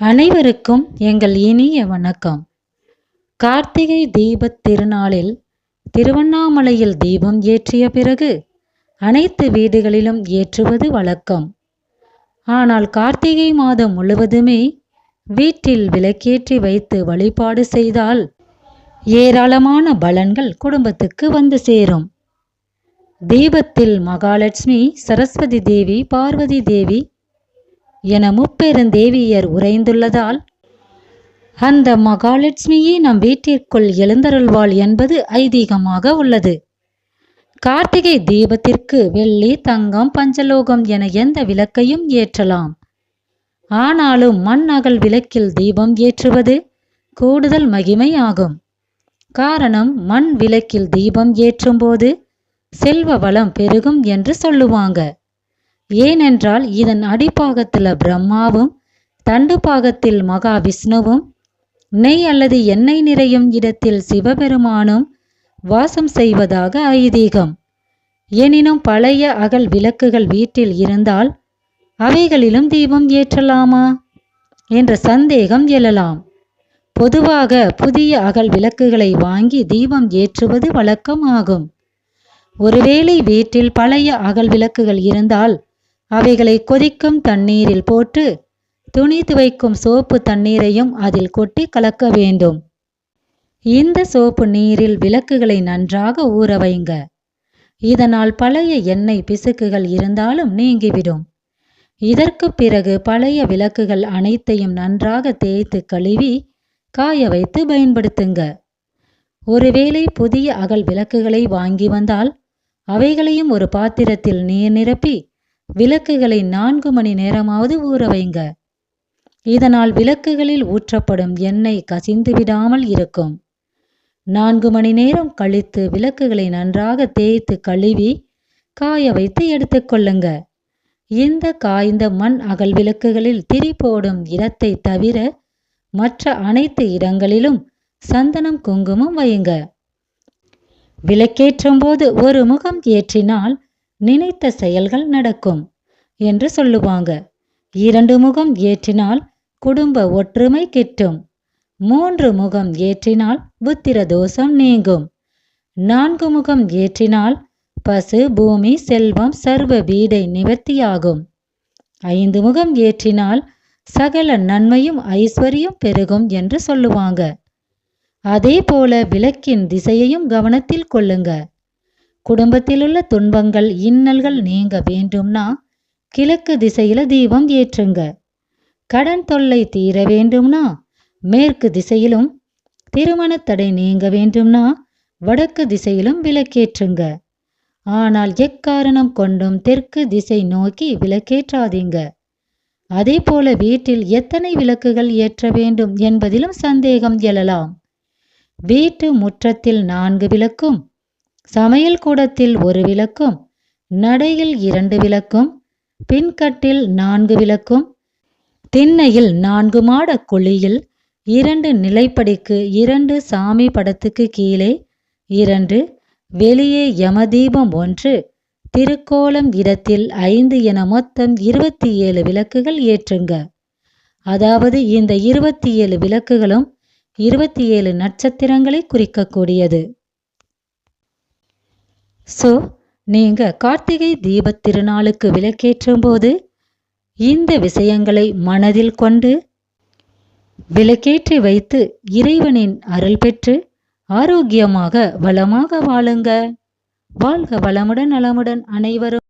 அனைவருக்கும் எங்கள் இனிய வணக்கம். கார்த்திகை தீபத் திருநாளில் திருவண்ணாமலையில் தீபம் ஏற்றிய பிறகு அனைத்து வீடுகளிலும் ஏற்றுவது வழக்கம். ஆனால் கார்த்திகை மாதம் முழுவதுமே வீட்டில் விளக்கேற்றி வைத்து வழிபாடு செய்தால் ஏராளமான பலன்கள் குடும்பத்துக்கு வந்து சேரும். தீபத்தில் மகாலட்சுமி சரஸ்வதி தேவி பார்வதி தேவி என முப்பெருந்தேவியர் உறைந்துள்ளதால் அந்த மகாலட்சுமியே நம் வீட்டிற்குள் எழுந்தருள்வாள் என்பது ஐதீகமாக உள்ளது. கார்த்திகை தீபத்திற்கு வெள்ளி தங்கம் பஞ்சலோகம் என எந்த விளக்கையும் ஏற்றலாம். ஆனாலும் மண் அகல் விளக்கில் தீபம் ஏற்றுவது கூடுதல் மகிமை ஆகும். காரணம் மண் விளக்கில் தீபம் ஏற்றும்போது செல்வ வளம் பெருகும் என்று சொல்லுவாங்க. ஏனென்றால் இதன் அடிப்பாகத்தில் பிரம்மாவும் தண்டு பாகத்தில் மகா விஷ்ணுவும் நெய் அல்லது எண்ணெய் நிறையும் இடத்தில் சிவபெருமானும் வாசம் செய்வதாக ஐதீகம். எனினும் பழைய அகல் விளக்குகள் வீட்டில் இருந்தால் அவைகளிலும் தீபம் ஏற்றலாமா? என்ற சந்தேகம் எழலாம். பொதுவாக புதிய அகல் விளக்குகளை வாங்கி தீபம் ஏற்றுவது வழக்கமாகும். ஒருவேளை வீட்டில் பழைய அகல் விளக்குகள் இருந்தால் அவைகளை கொதிக்கும் தண்ணீரில் போட்டு துணி துவைக்கும் சோப்பு தண்ணீரையும் அதில் கொட்டி கலக்க வேண்டும். இந்த சோப்பு நீரில் விளக்குகளை நன்றாக ஊற வைங்க. இதனால் பழைய எண்ணெய் பிசுக்குகள் இருந்தாலும் நீங்கிவிடும். இதற்கு பிறகு பழைய விளக்குகள் அனைத்தையும் நன்றாக தேய்த்து கழுவி காய வைத்து பயன்படுத்துங்க. ஒருவேளை புதிய அகல் விளக்குகளை வாங்கி வந்தால் அவைகளையும் ஒரு பாத்திரத்தில் நீர் நிரப்பி விளக்குகளை நான்கு மணி நேரமாவது ஊற வைங்க. இதனால் விளக்குகளில் ஊற்றப்படும் எண்ணெய் கசிந்து விடாமல் இருக்கும். நான்கு மணி நேரம் கழித்து விளக்குகளை நன்றாக தேய்த்து கழுவி காய வைத்து எடுத்துக்கொள்ளுங்க இந்த காய்ந்த மண் அகல் விளக்குகளில் திரி போடும் இடத்தை தவிர மற்ற அனைத்து இடங்களிலும் சந்தனம் குங்குமம் வையுங்க. விளக்கேற்றும் போது ஒரு முகம் ஏற்றினால் நினைத்த செயல்கள் நடக்கும் என்று சொல்லுவாங்க. இரண்டு முகம் ஏற்றினால் குடும்ப ஒற்றுமை கிட்டும். மூன்று முகம் ஏற்றினால் புத்திர தோஷம் நீங்கும். நான்கு முகம் ஏற்றினால் பசு பூமி செல்வம் சர்வ வீடை நிவர்த்தியாகும். ஐந்து முகம் ஏற்றினால் சகல நன்மையும் ஐஸ்வர்யம் பெருகும் என்று சொல்லுவாங்க. அதே போல விளக்கின் திசையையும் கவனத்தில் கொள்ளுங்க. குடும்பத்திலுள்ள துன்பங்கள் இன்னல்கள் நீங்க வேண்டும்னா கிழக்கு திசையில தீபம் ஏற்றுங்க. கடன் தொல்லை தீர வேண்டும்னா மேற்கு திசையிலும் திருமண தடை நீங்க வேண்டும்னா வடக்கு திசையிலும் விளக்கேற்றுங்க. ஆனால் எக்காரணம் கொண்டும் தெற்கு திசை நோக்கி விளக்கேற்றாதீங்க. அதே போல வீட்டில் எத்தனை விளக்குகள் ஏற்ற வேண்டும் என்பதிலும் சந்தேகம் எழலாம். வீட்டு முற்றத்தில் நான்கு விளக்கும் சமையல் கூடத்தில் ஒரு விளக்கும் நடையில் இரண்டு விளக்கும் பின்கட்டில் நான்கு விளக்கும் திண்ணையில் நான்கு மாட குழியில் இரண்டு நிலைப்படிக்கு இரண்டு சாமி படத்துக்கு கீழே இரண்டு வெளியே யமதீபம் ஒன்று திருக்கோலம் இடத்தில் ஐந்து என மொத்தம் இருபத்தி ஏழு விளக்குகள் ஏற்றுங்க. அதாவது இந்த இருபத்தி ஏழு விளக்குகளும் இருபத்தி ஏழு நட்சத்திரங்களை குறிக்கக்கூடியது. ஸோ நீங்க கார்த்திகை தீபத் திருநாளுக்கு விளக்கேற்றும் போது இந்த விஷயங்களை மனதில் கொண்டு விளக்கேற்றி வைத்து இறைவனின் அருள் பெற்று ஆரோக்கியமாக வளமாக வாழுங்க. வாழ்க வளமுடன் நலமுடன் அனைவரும்.